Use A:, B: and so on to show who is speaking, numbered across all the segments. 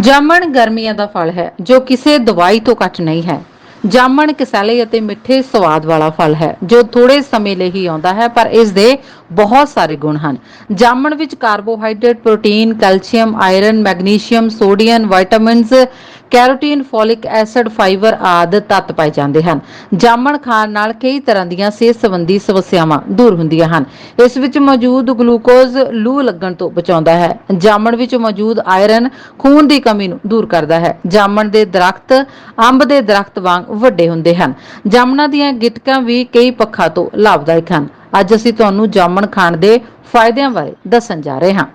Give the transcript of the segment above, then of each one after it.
A: ਜਾਮਣ ਗਰਮੀਆਂ ਦਾ ਫਲ ਹੈ, ਜੋ ਕਿਸੇ ਦਵਾਈ ਤੋਂ ਘੱਟ ਨਹੀਂ ਹੈ। ਜਾਮਣ ਕਿਸਾਲੇ ਅਤੇ ਮਿੱਠੇ ਸਵਾਦ ਵਾਲਾ ਫਲ ਹੈ, ਜੋ ਥੋੜੇ ਸਮੇਂ ਲਈ ਹੀ ਆਉਂਦਾ ਹੈ, ਪਰ ਇਸ ਦੇ ਬਹੁਤ ਸਾਰੇ ਗੁਣ ਹਨ। ਜਾਮਣ ਵਿੱਚ carbohydrate, protein, calcium, iron, magnesium, sodium vitamins carotene, folic acid, fibre ਆਦਿ ਤੱਤ ਪਾਏ ਜਾਂਦੇ ਹਨ। ਜਾਮਣ ਖਾਣ ਨਾਲ ਕਈ ਤਰ੍ਹਾਂ ਦੀਆਂ ਸਿਹਤ ਸੰਬੰਧੀ ਸਮੱਸਿਆਵਾਂ ਦੂਰ ਹੁੰਦੀਆਂ ਹਨ। ਇਸ ਵਿੱਚ ਮੌਜੂਦ ਗਲੂਕੋਜ਼ ਲੂ ਲੱਗਣ ਤੋਂ ਬਚਾਉਂਦਾ ਹੈ। ਜਾਮਣ ਵਿੱਚ ਮੌਜੂਦ ਆਇਰਨ ਖੂਨ ਦੀ ਕਮੀ ਨੂੰ ਦੂਰ ਕਰਦਾ ਹੈ। ਜਾਮਣ ਦੇ ਦਰਖਤ, ਅੰਬ ਦੇ ਦਰਖਤ ਵਾਂਗ ਵੱਡੇ ਹੁੰਦੇ ਹਨ। ਜਾਮਣਾਂ ਦੀਆਂ ਗਿਟਕਾਂ ਵੀ ਕਈ ਪੱਖਾਂ ਤੋਂ ਲਾਭਦਾਇਕ ਹਨ। ਅੱਜ ਅਸੀਂ ਤੁਹਾਨੂੰ ਜਾਮਣ ਖਾਣ ਦੇ ਫਾਇਦਿਆਂ ਬਾਰੇ ਦੱਸਣ ਜਾ ਰਹੇ ਹਾਂ।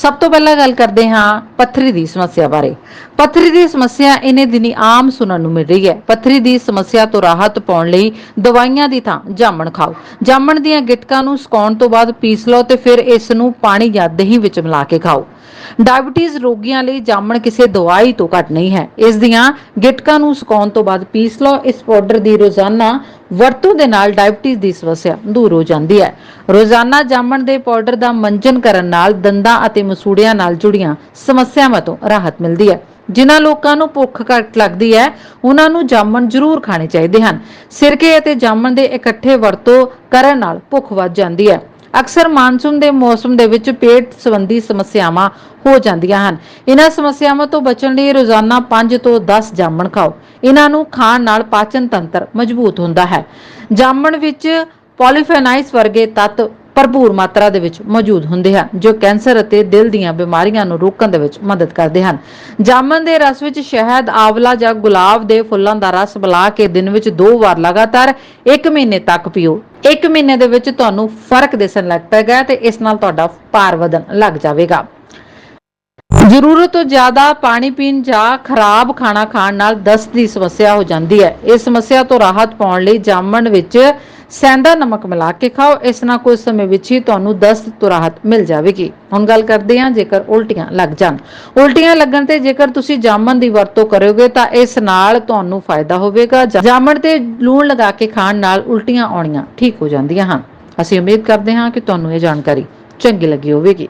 A: ਸਭ ਤੋਂ ਪਹਿਲਾਂ ਗੱਲ ਕਰਦੇ ਹਾਂ ਪੱਥਰੀ ਦੀ ਸਮੱਸਿਆ ਬਾਰੇ। ਪੱਥਰੀ ਦੀ ਸਮੱਸਿਆ ਇਹਨੇ ਦਿਨੀ ਆਮ ਸੁਣਨ ਨੂੰ ਮਿਲ ਰਹੀ ਹੈ। ਪੱਥਰੀ ਦੀ ਸਮੱਸਿਆ ਤੋਂ ਰਾਹਤ ਪਾਉਣ ਲਈ ਦਵਾਈਆਂ ਦੀ ਥਾਂ ਜਾਮਣ ਖਾਓ। ਜਾਮਣ ਦੀਆਂ ਗਿਟਕਾਂ ਨੂੰ ਸੁਕਾਉਣ ਤੋਂ ਬਾਅਦ ਪੀਸ ਲਓ ਤੇ ਫਿਰ ਇਸ ਨੂੰ ਪਾਣੀ ਜਾਂ ਦਹੀਂ ਵਿੱਚ ਮਿਲਾ ਕੇ ਖਾਓ। ਡਾਇਬੀਟੀਜ਼ ਰੋਗੀਆਂ ਲਈ ਜਾਮਣ ਕਿਸੇ ਦਵਾਈ ਤੋਂ ਘੱਟ ਨਹੀਂ ਹੈ। ਇਸ ਦੀਆਂ ਗਿਟਕਾਂ ਨੂੰ ਸੁਕਾਉਣ ਤੋਂ ਬਾਅਦ ਪੀਸ ਲਓ। ਇਸ ਪਾਊਡਰ ਦੀ ਰੋਜ਼ਾਨਾ ਵਰਤੋਂ ਦੇ ਨਾਲ ਡਾਇਬੀਟੀਜ਼ ਦੀ ਸਮੱਸਿਆ ਦੂਰ ਹੋ ਜਾਂਦੀ ਹੈ। ਰੋਜ਼ਾਨਾ ਜਾਮਣ ਦੇ ਪਾਊਡਰ ਦਾ ਮੰਜਨ ਕਰਨ ਨਾਲ ਦੰਦਾਂ ਅਤੇ ਮਸੂੜਿਆਂ ਨਾਲ ਜੁੜੀਆਂ ਸਮੱਸਿਆਵਾਂ ਤੋਂ ਰਾਹਤ ਮਿਲਦੀ ਹੈ। ਜਿਨ੍ਹਾਂ ਲੋਕਾਂ ਨੂੰ ਭੁੱਖ ਘੱਟ ਲੱਗਦੀ ਹੈ, ਉਹਨਾਂ ਨੂੰ ਜਾਮਣ ਜ਼ਰੂਰ ਖਾਣੇ ਚਾਹੀਦੇ ਹਨ। ਸਿਰਕੇ ਅਤੇ ਜਾਮਣ ਦੇ ਇਕੱਠੇ ਵਰਤੋਂ ਕਰਨ ਨਾਲ ਭੁੱਖ ਵੱਧ ਜਾਂਦੀ ਹੈ। ਅਕਸਰ ਮਾਨਸੂਨ ਦੇ ਮੌਸਮ ਦੇ ਵਿੱਚ ਪੇਟ ਸੰਬੰਧੀ ਸਮੱਸਿਆਵਾਂ ਹੋ ਜਾਂਦੀਆਂ ਹਨ। ਇਹਨਾਂ ਸਮੱਸਿਆਵਾਂ ਤੋਂ ਬਚਣ ਲਈ ਰੋਜ਼ਾਨਾ 5 ਤੋਂ 10 ਜਾਮਣ ਖਾਓ। ਇਹਨਾਂ ਨੂੰ ਖਾਣ ਨਾਲ ਪਾਚਨ ਤੰਤਰ ਮਜ਼ਬੂਤ ਹੁੰਦਾ ਹੈ। ਜਾਮਣ ਵਿੱਚ ਪੋਲੀਫੇਨਾਈਸ ਵਰਗੇ ਤੱਤ ਭਰਪੂਰ ਮਾਤਰਾ ਦੇ ਵਿੱਚ ਮੌਜੂਦ ਹੁੰਦੇ ਹਨ, ਜੋ ਕੈਂਸਰ ਅਤੇ ਦਿਲ ਦੀਆਂ ਬਿਮਾਰੀਆਂ ਨੂੰ ਰੋਕਣ ਦੇ ਵਿੱਚ ਮਦਦ ਕਰਦੇ ਹਨ। ਜਾਮਨ ਦੇ ਰਸ ਵਿੱਚ ਸ਼ਹਿਦ, ਆਵਲਾ ਜਾਂ ਗੁਲਾਬ ਦੇ ਫੁੱਲਾਂ ਦਾ ਰਸ ਮਿਲਾ ਕੇ ਦਿਨ ਵਿੱਚ ਦੋ ਵਾਰ ਲਗਾਤਾਰ 1 ਮਹੀਨੇ ਤੱਕ ਪੀਓ। 1 ਮਹੀਨੇ ਦੇ ਵਿੱਚ ਤੁਹਾਨੂੰ ਫ਼ਰਕ ਦਿਸਣ ਲੱਗ ਪਏਗਾ ਤੇ ਇਸ ਨਾਲ ਤੁਹਾਡਾ ਭਾਰ ਵਧਣ ਲੱਗ ਜਾਵੇਗਾ। ਜ਼ਰੂਰਤ ਤੋਂ ਜ਼ਿਆਦਾ ਪਾਣੀ ਪੀਣ ਜਾਂ ਖਰਾਬ ਖਾਣਾ ਖਾਣ ਨਾਲ ਦਸਤ ਦੀ ਸਮੱਸਿਆ ਹੋ ਜਾਂਦੀ ਹੈ। ਇਸ ਸਮੱਸਿਆ ਤੋਂ ਰਾਹਤ ਪਾਉਣ ਲਈ ਜਾਮਣ ਵਿੱਚ ਸੈਂਦਾ ਨਮਕ ਮਿਲਾ ਕੇ ਖਾਓ, ਇਸ ਨਾਲ ਕੁਝ ਸਮੇਂ ਵਿੱਚ ਹੀ ਤੁਹਾਨੂੰ ਦਸਤ ਤੋਂ ਰਾਹਤ ਮਿਲ ਜਾਵੇਗੀ। ਹੁਣ ਗੱਲ ਕਰਦੇ ਹਾਂ ਜੇਕਰ ਉਲਟੀਆਂ ਲੱਗ ਜਾਣ। ਉਲਟੀਆਂ ਲੱਗਣ ਤੇ ਜੇਕਰ ਤੁਸੀਂ ਜਾਮਣ ਦੀ ਵਰਤੋਂ ਕਰੋਗੇ ਤਾਂ ਇਸ ਨਾਲ ਤੁਹਾਨੂੰ ਫਾਇਦਾ ਹੋਵੇਗਾ। ਜਾਮਣ ਤੇ ਲੂਣ ਲਗਾ ਕੇ ਖਾਣ ਨਾਲ ਉਲਟੀਆਂ ਆਉਣੀਆਂ ਠੀਕ ਹੋ ਜਾਂਦੀਆਂ ਹਨ। ਅਸੀਂ ਉਮੀਦ ਕਰਦੇ ਹਾਂ ਕਿ ਤੁਹਾਨੂੰ ਇਹ ਜਾਣਕਾਰੀ ਚੰਗੀ ਲੱਗੀ ਹੋਵੇਗੀ।